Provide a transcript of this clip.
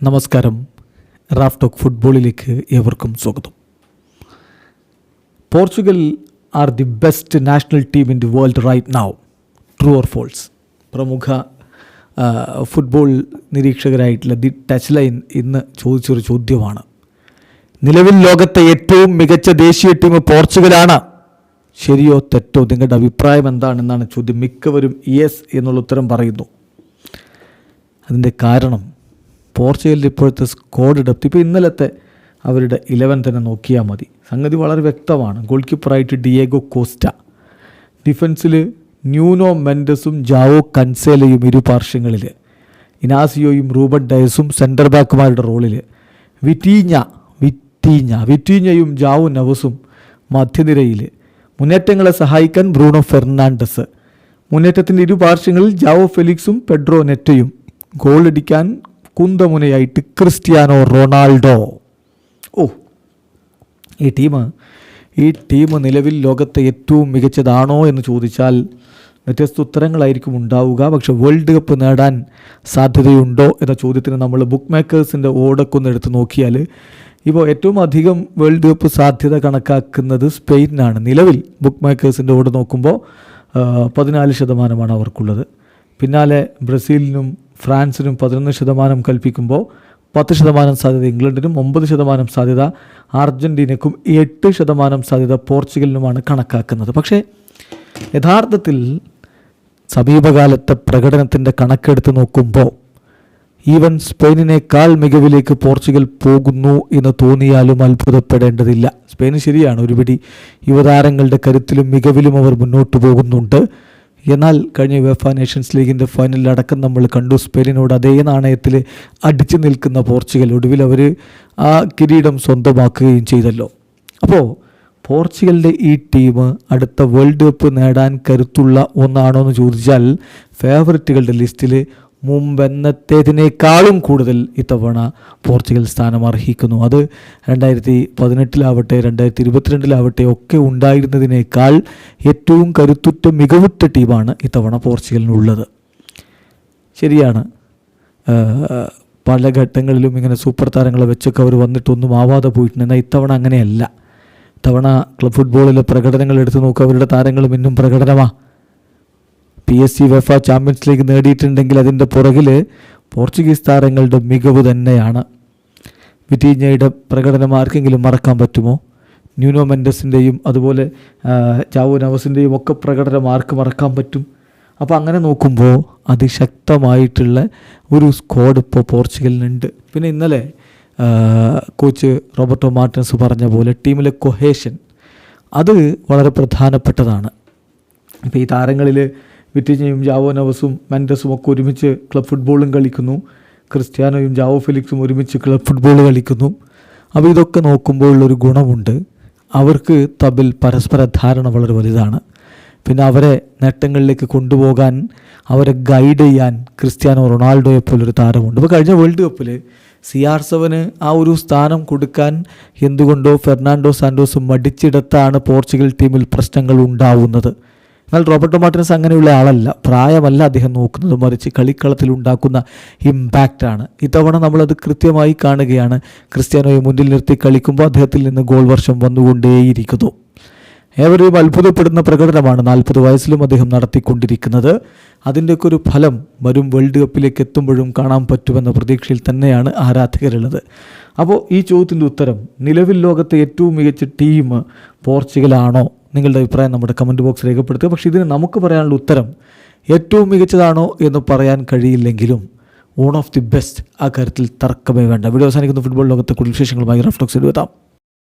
നമസ്കാരം. Raf talk ഫുട്ബോളിലേക്ക് ഏവർക്കും സ്വാഗതം. Portugal are the best national team in the world right now true or false? പ്രമുഖ football നിരീക്ഷകരായിട്ടുള്ള ദി ടച്ച് ലൈൻ ഇന്ന് ചോദിച്ചൊരു ചോദ്യമാണ്. നിലവിൽ ലോകത്തെ ഏറ്റവും മികച്ച ദേശീയ ടീം പോർച്ചുഗലാണ്. ശരിയോ തെറ്റോ? നിങ്ങളുടെ അഭിപ്രായം എന്താണെന്നാണ് ചോദ്യം മിക്കവരും യെസ് എന്നുള്ള ഉത്തരം പറയുന്നു. അതിന്റെ കാരണം പോർച്ചുഗലിന്റെ ഇപ്പോഴത്തെ സ്കോഡ് ഡെപ്ത് ഇപ്പോൾ ഇന്നലത്തെ അവരുടെ ഇലവൻ തന്നെ നോക്കിയാൽ മതി. സംഗതി വളരെ വ്യക്തമാണ്. ഗോൾ കീപ്പറായിട്ട് ഡിയേഗോ കോസ്റ്റ ഡിഫൻസിൽ ന്യൂനോ മെൻഡസും ജാവോ കൻസേലയും ഇരു പാർശ്വങ്ങളിൽ ഇനാസിയോയും റൂബൻ ഡയസും സെന്റർ ബാക്കുമാരുടെ റോളിൽ വിറ്റീഞ്ഞ വിറ്റീഞ്ഞ വിറ്റീഞ്ഞയും ജാവോ നവസും മധ്യനിരയിൽ മുന്നേറ്റങ്ങളെ സഹായിക്കാൻ ബ്രൂണോ ഫെർണാണ്ടസ്. മുന്നേറ്റത്തിന്റെ ഇരു പാർശ്വങ്ങളിൽ ജാവോ ഫെലിക്സും പെഡ്രോ നെറ്റയും. ഗോളടിക്കാൻ കുന്തമുനയായിട്ട് ക്രിസ്ത്യാനോ റൊണാൾഡോ. ഓ. ഈ ടീം ഈ ടീം നിലവിൽ ലോകത്തെ ഏറ്റവും മികച്ചതാണോ എന്ന് ചോദിച്ചാൽ വ്യത്യസ്ത ഉത്തരങ്ങളായിരിക്കും ഉണ്ടാവുക. പക്ഷെ വേൾഡ് കപ്പ് നേടാൻ സാധ്യതയുണ്ടോ എന്ന ചോദ്യത്തിന് നമ്മൾ ബുക്ക് മേക്കേഴ്സിന്റെ ഓടൊക്കെ ഒന്ന് എടുത്ത് നോക്കിയാൽ ഇപ്പോൾ ഏറ്റവും അധികം വേൾഡ് കപ്പ് സാധ്യത കണക്കാക്കുന്നത് സ്പെയിനാണ്. നിലവിൽ ബുക്ക് മേക്കേഴ്സിന്റെ ഓട് നോക്കുമ്പോൾ പതിനാല് ശതമാനമാണ് അവർക്കുള്ളത്. പിന്നാലെ ബ്രസീലിനും ഫ്രാൻസിനും പതിനൊന്ന് ശതമാനം കൽപ്പിക്കുമ്പോൾ പത്ത് ശതമാനം സാധ്യത ഇംഗ്ലണ്ടിനും ഒമ്പത് ശതമാനം സാധ്യത അർജന്റീനയ്ക്കും എട്ട് ശതമാനം സാധ്യത പോർച്ചുഗലിനുമാണ് കണക്കാക്കുന്നത്. പക്ഷേ യഥാർത്ഥത്തിൽ സമീപകാലത്തെ പ്രകടനത്തിന്റെ കണക്കെടുത്ത് നോക്കുമ്പോൾ ഈവൻ സ്പെയിനിനേക്കാൾ മികവിലേക്ക് പോർച്ചുഗൽ പോകുന്നു എന്ന് തോന്നിയാലും അത്ഭുതപ്പെടേണ്ടതില്ല. സ്പെയിൻ ശരിയാണ് ഒരുപിടി യുവതാരങ്ങളുടെ കരുത്തിലും മികവിലും അവർ മുന്നോട്ട് പോകുന്നുണ്ട്. എന്നാൽ കഴിഞ്ഞ വെഫ നേഷൻസ് ലീഗിന്റെ ഫൈനലിൽ അടക്കം നമ്മൾ കണ്ടു. സ്പെയിനിനോട് അതേ നാണയത്തിൽ അടിച്ചു നിൽക്കുന്ന പോർച്ചുഗൽ ഒടുവിൽ അവർ ആ കിരീടം സ്വന്തമാക്കുകയും ചെയ്തല്ലോ. അപ്പോൾ പോർച്ചുഗലിന്റെ ഈ ടീം അടുത്ത വേൾഡ് കപ്പ് നേടാൻ കരുത്തുള്ള ഒന്നാണോ എന്ന് ചോദിച്ചാൽ ഫേവററ്റുകളുടെ ലിസ്റ്റിൽ മുമ്പെന്നത്തേതിനേക്കാളും കൂടുതൽ ഇത്തവണ പോർച്ചുഗൽ സ്ഥാനം അർഹിക്കുന്നു അത് രണ്ടായിരത്തി പതിനെട്ടിലാവട്ടെ രണ്ടായിരത്തി ഇരുപത്തിരണ്ടിലാവട്ടെ ഒക്കെ ഉണ്ടായിരുന്നതിനേക്കാൾ ഏറ്റവും കരുത്തുറ്റ മികവുറ്റ ടീമാണ് ഇത്തവണ പോർച്ചുഗലിനുള്ളത്. ശരിയാണ്. പല ഘട്ടങ്ങളിലും ഇങ്ങനെ സൂപ്പർ താരങ്ങളെ വെച്ചൊക്കെ അവർ വന്നിട്ടൊന്നും ആവാതെ പോയിട്ടുണ്ട്. എന്നാൽ ഇത്തവണ അങ്ങനെയല്ല. ഇത്തവണ ക്ലബ് ഫുട്ബോളിലെ പ്രകടനങ്ങൾ എടുത്തു നോക്കുക അവരുടെ താരങ്ങളും ഇന്നും പ്രകടനമാ. P S G UEFA champions league നേടിയിട്ടുണ്ടെങ്കിൽ അതിന്റെ പുറകിൽ പോർച്ചുഗീസ് താരങ്ങളുടെ മികവ് തന്നെയാണ്. വിറ്റീഞ്ഞയുടെ പ്രകടനം ആർക്കെങ്കിലും മറക്കാൻ പറ്റുമോ? ന്യൂനോ മെൻഡസിന്റെയും അതുപോലെ ചാവു നവസിന്റെയും ഒക്കെ പ്രകടനം ആർക്ക് മറക്കാൻ പറ്റും? അപ്പോൾ അങ്ങനെ നോക്കുമ്പോൾ അതിശക്തമായിട്ടുള്ള ഒരു സ്ക്വാഡ് ഇപ്പോൾ പോർച്ചുഗലിനുണ്ട്. പിന്നെ ഇന്നലെ കോച്ച് റോബർട്ടോ മാർട്ടിൻസ് പറഞ്ഞ പോലെ ടീമിലെ കൊഹേഷൻ അത് വളരെ പ്രധാനപ്പെട്ടതാണ്. ഇപ്പോൾ ഈ താരങ്ങളിൽ വിറ്റിഞ്ഞയും ജാവോ നവസും മാൻഡസും ഒക്കെ ഒരുമിച്ച് ക്ലബ് ഫുട്ബോളും കളിക്കുന്നു. ക്രിസ്ത്യാനോയും ജാവോ ഫിലിക്സും ഒരുമിച്ച് ക്ലബ് ഫുട്ബോൾ കളിക്കുന്നു. അപ്പോൾ ഇതൊക്കെ നോക്കുമ്പോൾ ഉള്ളൊരു ഗുണമുണ്ട്. അവർക്ക് തമ്മിൽ പരസ്പര ധാരണ വളരെ വലുതാണ്. പിന്നെ അവരെ നേട്ടങ്ങളിലേക്ക് കൊണ്ടുപോകാൻ അവരെ ഗൈഡ് ചെയ്യാൻ ക്രിസ്ത്യാനോ റൊണാൾഡോയെ പോലൊരു താരമുണ്ട്. ഇപ്പോൾ കഴിഞ്ഞ വേൾഡ് കപ്പിൽ സി ആർ സെവന് ആ ഒരു സ്ഥാനം കൊടുക്കാൻ എന്തുകൊണ്ടോ ഫെർണാണ്ടോ സാൻഡോസ് മടിച്ചിടത്താണ് പോർച്ചുഗൽ ടീമിൽ പ്രശ്നങ്ങൾ ഉണ്ടാവുന്നത്. എന്നാൽ റോബർട്ടോ മാർട്ടിനസ് അങ്ങനെയുള്ള ആളല്ല. പ്രായമല്ല അദ്ദേഹം നോക്കുന്നത്. മറിച്ച് കളിക്കളത്തിൽ ഉണ്ടാക്കുന്ന ഇമ്പാക്റ്റാണ്. ഇത്തവണ നമ്മളത് കൃത്യമായി കാണുകയാണ്. ക്രിസ്ത്യാനോയെ മുന്നിൽ നിർത്തി കളിക്കുമ്പോൾ അദ്ദേഹത്തിൽ നിന്ന് ഗോൾ വർഷം വന്നുകൊണ്ടേയിരിക്കുന്നു. ഏവരെയും അത്ഭുതപ്പെടുന്ന പ്രകടനമാണ് നാൽപ്പത് വയസ്സിലും അദ്ദേഹം നടത്തിക്കൊണ്ടിരിക്കുന്നത്. അതിന്റെയൊക്കെ ഒരു ഫലം വരും വേൾഡ് കപ്പിലേക്ക് എത്തുമ്പോഴും കാണാൻ പറ്റുമെന്ന പ്രതീക്ഷയിൽ തന്നെയാണ് ആരാധകരുള്ളത്. അപ്പോൾ ഈ ചോദ്യത്തിന്റെ ഉത്തരം നിലവിൽ ലോകത്തെ ഏറ്റവും മികച്ച ടീം പോർച്ചുഗലാണോ? നിങ്ങളുടെ അഭിപ്രായം നമ്മുടെ കമന്റ് ബോക്സ് രേഖപ്പെടുത്തുക. പക്ഷേ ഇതിന് നമുക്ക് പറയാനുള്ള ഉത്തരം ഏറ്റവും മികച്ചതാണോ എന്ന് പറയാൻ കഴിയില്ലെങ്കിലും വൺ ഓഫ് ദി ബെസ്റ്റ് ആ കാര്യത്തിൽ തർക്കമേ വേണ്ട. വീഡിയോ അവസാനിക്കുന്ന. ഫുട്ബോൾ ലോകത്തെ കൂടുതൽ വിശേഷങ്ങളുമായി റഫ്ലോക്സ് എഴുതാം